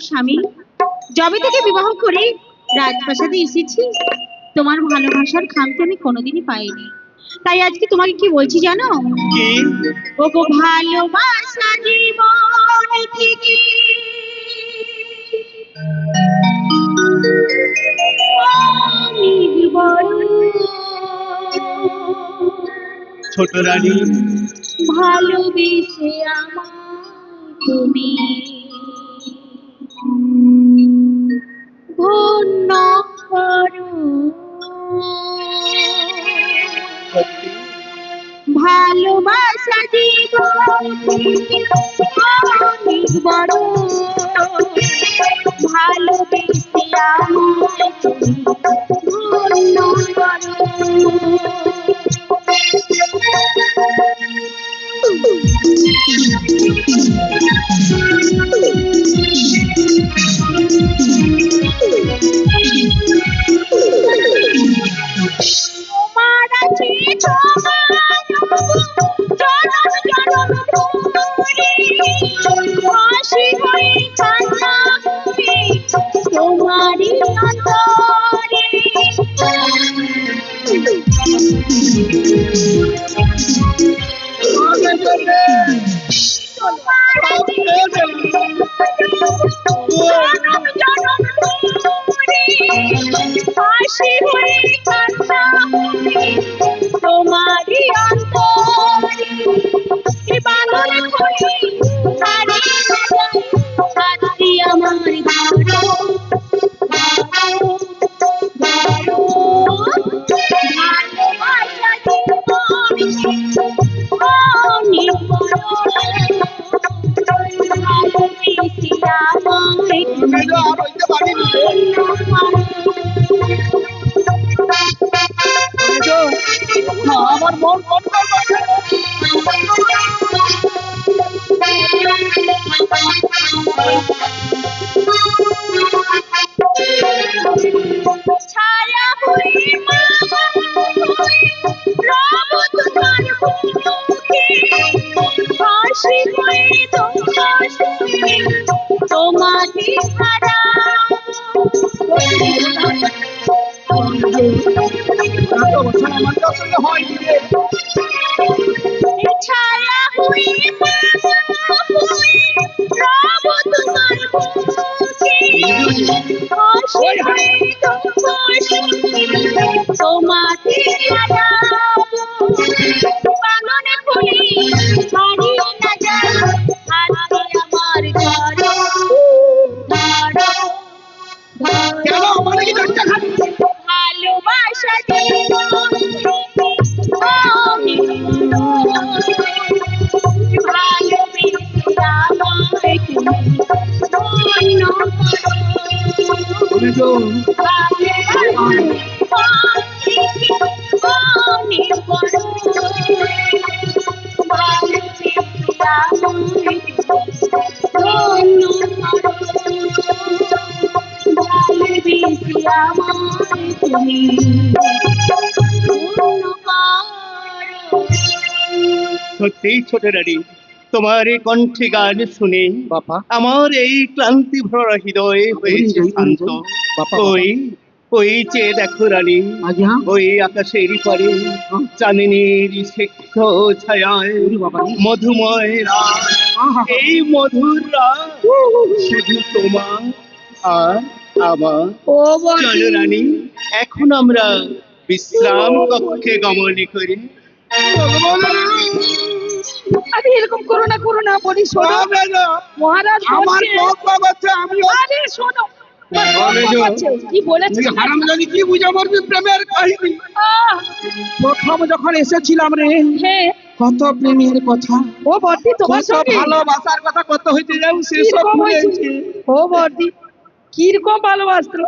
স্বামী যবে থেকে বিবাহ করে রাজপ্রাসাদে এসেছি তোমার ভালোবাসার খামতি আমি কোনোদিনই পাইনি। তাই আজকে তোমাকে কি বলছি জানো? কি? ও গো ভালোবাসা জীবন থেকে ছোট রানী। ভালোবেসে আমার তুমি। করো ভালোবাসা জীবন অন্তরে তোমার জনম হাসি হয়ে কান্না হয়ে অন্তরে বানর হয়ে হারিয়ে আমার মন কন্ট্রোল করছে না। 有一我男人他总是个坏女 করো। তুমি ছোট রানী তোমার এই কণ্ঠে গান শুনে বাপা। আমার এই ক্লান্তি ভরা হৃদয় হয়েছে শান্ত। ওই ওই চেয়ে দেখো রানী। ওই আকাশের পরে চাঁদনির সিক্ত ছায়ায়। মধুময় রাত। আহা, এই মধুর রাত শুধু তোমার আর আমার। চলো রানী এখন আমরা বিশ্রাম কক্ষে গমন করি। আমি এরকম করো না করো না বলি শোনো। মহারাজ আমার পাচ্ছে আমি আরে শোনো কি বলেছে তুই কি প্রেমের কাহিনী? প্রথম যখন এসেছিলাম রে হ্যাঁ কত প্রেমের কথা। ও বর্দি তোমার সঙ্গে? ভালোবাসার কথা কত হইতে যাও সেসব কীরকম ভুলে হয়েছে? ও বর্দি কীরকম ভালোবাসতো?